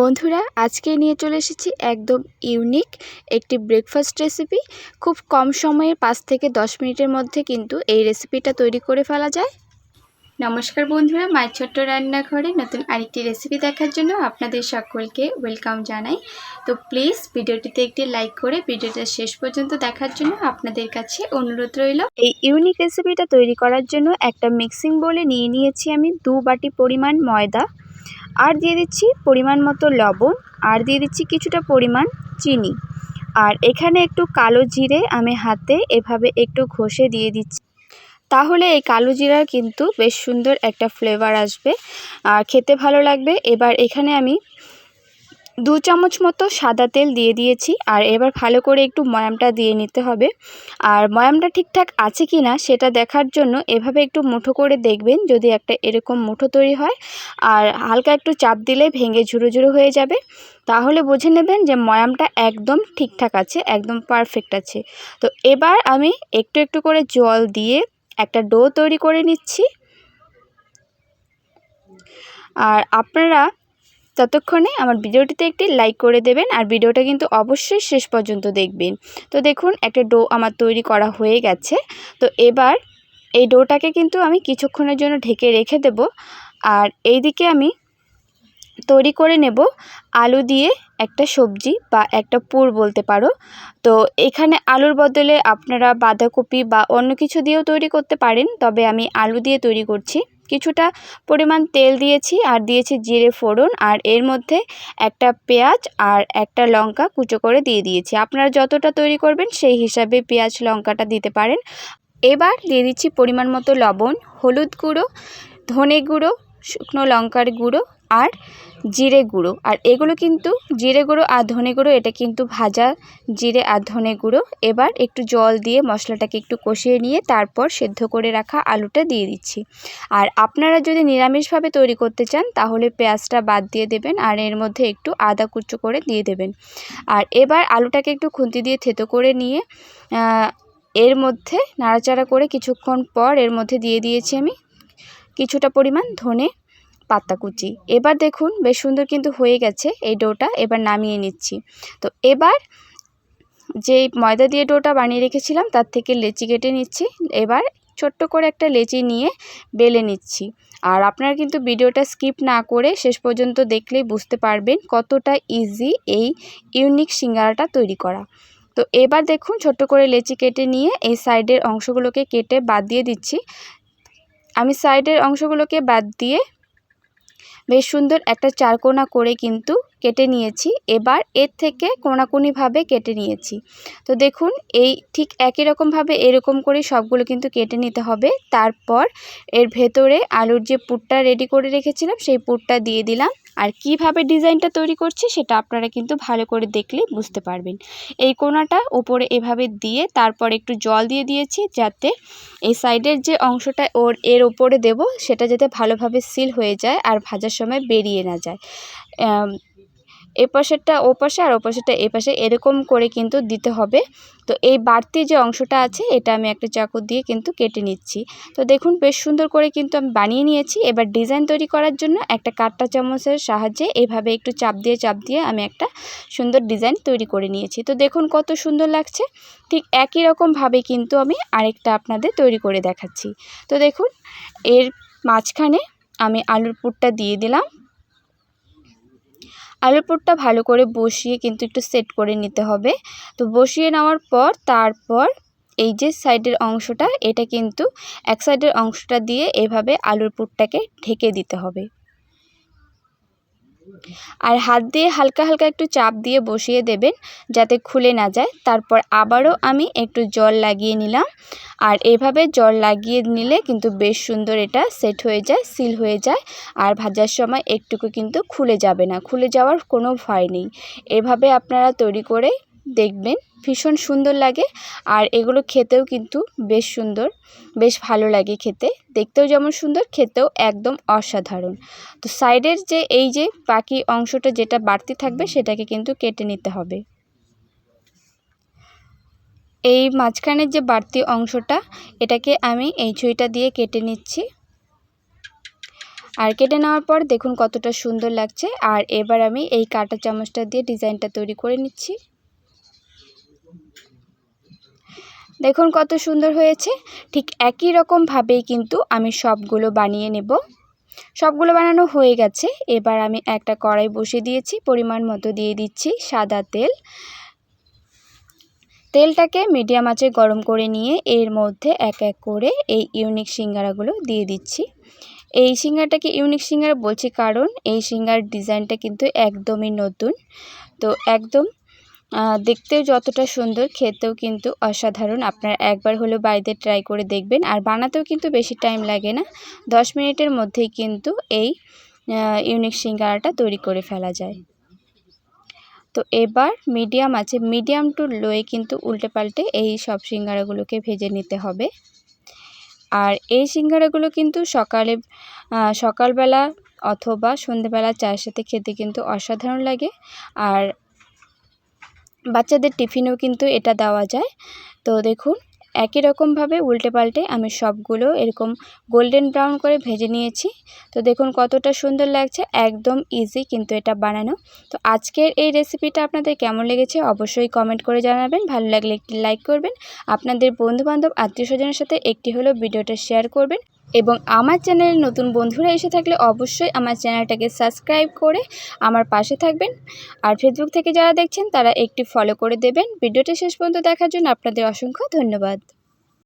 বন্ধুরা, আজকে নিয়ে চলে এসেছি একদম ইউনিক একটি ব্রেকফাস্ট রেসিপি খুব কম সময়ে পাঁচ থেকে দশ মিনিটের মধ্যে কিন্তু এই রেসিপিটা তৈরি করে ফেলা যায়। নমস্কার বন্ধুরা, মায়ের ছোট্ট রান্নাঘরে নতুন আরেকটি রেসিপি দেখার জন্য আপনাদের সকলকে ওয়েলকাম জানাই। তো প্লিজ ভিডিওটিতে একটি লাইক করে ভিডিওটা শেষ পর্যন্ত দেখার জন্য আপনাদের কাছে অনুরোধ রইল। এই ইউনিক রেসিপিটা তৈরি করার জন্য একটা মিক্সিং বলে নিয়ে নিয়েছি আমি দু বাটি পরিমাণ ময়দা। আর দিয়ে দিচ্ছি পরিমাণ মতো লবণ, আর দিয়ে দিচ্ছি কিছুটা পরিমাণ চিনি। আর এখানে একটু কালো জিরে আমি হাতে এভাবে একটু ঘষে দিয়ে দিচ্ছি। তাহলে এই কালো জিরার কিন্তু বেশ সুন্দর একটা ফ্লেভার আসবে। আর খেতে ভালো লাগবে। এবার এখানে আমি দু চামচ মতো সাদা তেল দিয়ে দিয়েছি, আর এবার ভালো করে একটু ময়ামটা দিয়ে নিতে হবে। আর ময়ামটা ঠিকঠাক আছে কি না সেটা দেখার জন্য এভাবে একটু মুঠো করে দেখবেন যদি একটা এরকম মুঠো তৈরি হয়। আর হালকা একটু চাপ দিলে ভেঙে ঝুরো ঝুরো হয়ে যাবে। তাহলে বুঝে নেবেন যে ময়ামটা একদম ঠিকঠাক আছে, একদম পারফেক্ট আছে। তো এবার আমি একটু একটু করে জল দিয়ে একটা ডো তৈরি করে নিচ্ছি। আর আপনারা ততক্ষণে আমার ভিডিওটিতে একটি লাইক করে দেবেন আর ভিডিওটা কিন্তু অবশ্যই শেষ পর্যন্ত দেখবেন। তো দেখুন, একটা ডো আমার তৈরি করা হয়ে গেছে। তো এবার এই ডোটাকে কিন্তু আমি কিছুক্ষণের জন্য ঢেকে রেখে দেব। আর এই দিকে আমি তৈরি করে নেব আলু দিয়ে একটা সবজি বা একটা পুর বলতে পারো। তো এখানে আলুর বদলে আপনারা বাঁধাকপি বা অন্য কিছু দিয়েও তৈরি করতে পারেন, তবে আমি আলু দিয়ে তৈরি করছি। কিছুটা পরিমাণ তেল দিয়েছি আর দিয়েছি জিরে ফোড়ন আর এর মধ্যে একটা পেঁয়াজ আর একটা লঙ্কা কুচো করে দিয়ে দিয়েছি। আপনারা যতটা তৈরি করবেন সেই হিসাবে পেঁয়াজ, লঙ্কাটা দিতে পারেন। এবার দিয়ে দিচ্ছি পরিমাণ মতো লবণ, হলুদ গুঁড়ো, ধনে গুঁড়ো, শুকনো লঙ্কার গুঁড়ো আর জিরে গুঁড়ো। আর এগুলো কিন্তু জিরে গুঁড়ো আর ধনে গুঁড়ো, এটা কিন্তু ভাজা জিরে আর ধনে গুঁড়ো। এবার একটু জল দিয়ে মশলাটাকে একটু কষিয়ে নিয়ে তারপর সেদ্ধ করে রাখা আলুটা দিয়ে দিচ্ছি। আর আপনারা যদি নিরামিষভাবে তৈরি করতে চান, তাহলে পেঁয়াজটা বাদ দিয়ে দেবেন আর এর মধ্যে একটু আদা কুচো করে দিয়ে দেবেন। আর এবার আলুটাকে একটু খুন্তি দিয়ে থেতো করে নিয়ে এর মধ্যে নাড়াচাড়া করে কিছুক্ষণ পর এর মধ্যে দিয়ে দিয়েছি আমি কিছুটা পরিমাণ ধনে পাতা কুচি। এবার দেখুন, বেশ সুন্দর কিন্তু হয়ে গেছে এই ডোটা, এবার নামিয়ে নিচ্ছি। তো এবার যে ময়দা দিয়ে ডোটা বানিয়ে রেখেছিলাম, তার থেকে লেচি কেটে নিচ্ছি। এবার ছোট্ট করে একটা লেচি নিয়ে বেলে নিচ্ছি। আর আপনারা কিন্তু ভিডিওটা স্কিপ না করে শেষ পর্যন্ত দেখলেই বুঝতে পারবেন কতটা ইজি এই ইউনিক সিঙ্গারাটা তৈরি করা। তো এবার দেখুন, ছোট্ট করে লেচি কেটে নিয়ে এই সাইডের অংশগুলোকে কেটে বাদ দিয়ে দিচ্ছি। আমি সাইডের অংশগুলোকে বাদ দিয়ে বেশ সুন্দর একটা চারকোনা করে কিন্তু কেটে নিয়েছি। এবার এর থেকে কোনাকুনিভাবে কেটে নিয়েছি। তো দেখুন, এই ঠিক একই রকমভাবে এরকম করে সবগুলো কিন্তু কেটে নিতে হবে। তারপর এর ভেতরে আলুর যে পুরটা রেডি করে রেখেছিলাম, সেই পুরটা দিয়ে দিলাম। আর কীভাবে ডিজাইনটা তৈরি করছি সেটা আপনারা কিন্তু ভালো করে দেখলে বুঝতে পারবেন। এই কোনাটা ওপরে এভাবে দিয়ে তারপর একটু জল দিয়ে দিয়েছি যাতে এই সাইডের যে অংশটা ওর এর ওপরে দেব সেটা যাতে ভালোভাবে সিল হয়ে যায় আর ভাজার সময় বেরিয়ে না যায়। এ পাশেরটা ও পাশে আর ও পাশেরটা এ পাশে, এরকম করে কিন্তু দিতে হবে। তো এই বাড়তি যে অংশটা আছে, এটা আমি একটা চাকু দিয়ে কিন্তু কেটে নিচ্ছি। তো দেখুন, বেশ সুন্দর করে কিন্তু আমি বানিয়ে নিয়েছি। এবার ডিজাইন তৈরি করার জন্য একটা কাটটা চামচের সাহায্যে এভাবে একটু চাপ দিয়ে চাপ দিয়ে আমি একটা সুন্দর ডিজাইন তৈরি করে নিয়েছি। তো দেখুন, কত সুন্দর লাগছে। ঠিক একই রকমভাবে কিন্তু আমি আরেকটা আপনাদের তৈরি করে দেখাচ্ছি। তো দেখুন, এর মাঝখানে আমি আলুর পুরটা দিয়ে দিলাম। আলুর পুরটা ভালো করে বসিয়ে কিন্তু একটু সেট করে নিতে হবে। তো বসিয়ে নেওয়ার পর তারপর এই যে সাইডের অংশটা, এটা কিন্তু এক সাইডের অংশটা দিয়ে এভাবে আলুর পুরটাকে ঢেকে দিতে হবে। আর হাত দিয়ে হালকা হালকা একটু চাপ দিয়ে বসিয়ে দেবেন যাতে খুলে না যায়। তারপর আবারও আমি একটু জল লাগিয়ে নিলাম। আর এভাবে জল লাগিয়ে নিলে কিন্তু বেশ সুন্দর এটা সেট হয়ে যায়, সিল হয়ে যায়। আর ভাজার সময় একটুকু কিন্তু খুলে যাবে না। খুলে যাওয়ার কোনো ভয় নেই। এভাবে আপনারা তৈরি করে দেখবেন। ভীষণ সুন্দর লাগে। আর এগুলো খেতেও কিন্তু বেশ সুন্দর, বেশ ভালো লাগে খেতে। দেখতেও যেমন সুন্দর, খেতেও একদম অসাধারণ। তো সাইডের যে, এই যে বাকি অংশটা যেটা বাড়তি থাকবে সেটাকে কিন্তু কেটে নিতে হবে। এই মাঝখানের যে বাড়তি অংশটা, এটাকে আমি এই ছুঁইটা দিয়ে কেটে নিচ্ছি। আর কেটে নেওয়ার পর দেখুন কতটা সুন্দর লাগছে। আর এবার আমি এই কাটা চামচটা দিয়ে ডিজাইনটা তৈরি করে নিচ্ছি। দেখুন কত সুন্দর হয়েছে। ঠিক একই রকমভাবেই কিন্তু আমি সবগুলো বানিয়ে নেব। সবগুলো বানানো হয়ে গেছে। এবার আমি একটা কড়াই বসিয়ে দিয়েছি, পরিমাণ মতো দিয়ে দিচ্ছি সাদা তেল। তেলটাকে মিডিয়াম আঁচে গরম করে নিয়ে এর মধ্যে এক এক করে এই ইউনিক সিঙ্গারাগুলো দিয়ে দিচ্ছি। এই সিঙ্গারটাকে ইউনিক সিঙ্গার বলছি কারণ এই সিঙ্গার ডিজাইনটা কিন্তু একদমই নতুন। তো একদম দেখতেও যতটা সুন্দর, খেতেও কিন্তু অসাধারণ। আপনারা একবার হলেও বাড়িতে ট্রাই করে দেখবেন। আর বানাতেও কিন্তু বেশি টাইম লাগে না। দশ মিনিটের মধ্যেই কিন্তু এই ইউনিক সিঙ্গারাটা তৈরি করে ফেলা যায়। তো এবার মিডিয়াম আছে। মিডিয়াম টু লোয়ে কিন্তু উল্টে পাল্টে এই সব সিঙ্গারাগুলোকে ভেজে নিতে হবে। আর এই সিঙ্গারাগুলো কিন্তু সকালে সকালবেলা অথবা সন্ধেবেলা চায়ের সাথে খেতে কিন্তু অসাধারণ লাগে। আর বাচ্চাদের টিফিনেও কিন্তু এটা দেওয়া যায়। তো দেখুন, একই রকমভাবে উল্টে পাল্টে আমি সবগুলো এরকম গোল্ডেন ব্রাউন করে ভেজে নিয়েছি। তো দেখুন কতটা সুন্দর লাগছে, একদম ইজি কিন্তু এটা বানানো। তো আজকের এই রেসিপিটা আপনাদের কেমন লেগেছে অবশ্যই কমেন্ট করে জানাবেন। ভালো লাগলে একটি লাইক করবেন। আপনাদের বন্ধুবান্ধব আত্মীয় স্বজনের সাথে একটি হলেও ভিডিওটা শেয়ার করবেন। এবং আমার চ্যানেলে নতুন বন্ধুরা এসে থাকলে অবশ্যই আমার চ্যানেলটাকে সাবস্ক্রাইব করে আমার পাশে থাকবেন। আর ফেসবুক থেকে যারা দেখছেন, তারা একটি ফলো করে দেবেন। ভিডিওটি শেষ পর্যন্ত দেখার জন্য আপনাদের অসংখ্য ধন্যবাদ।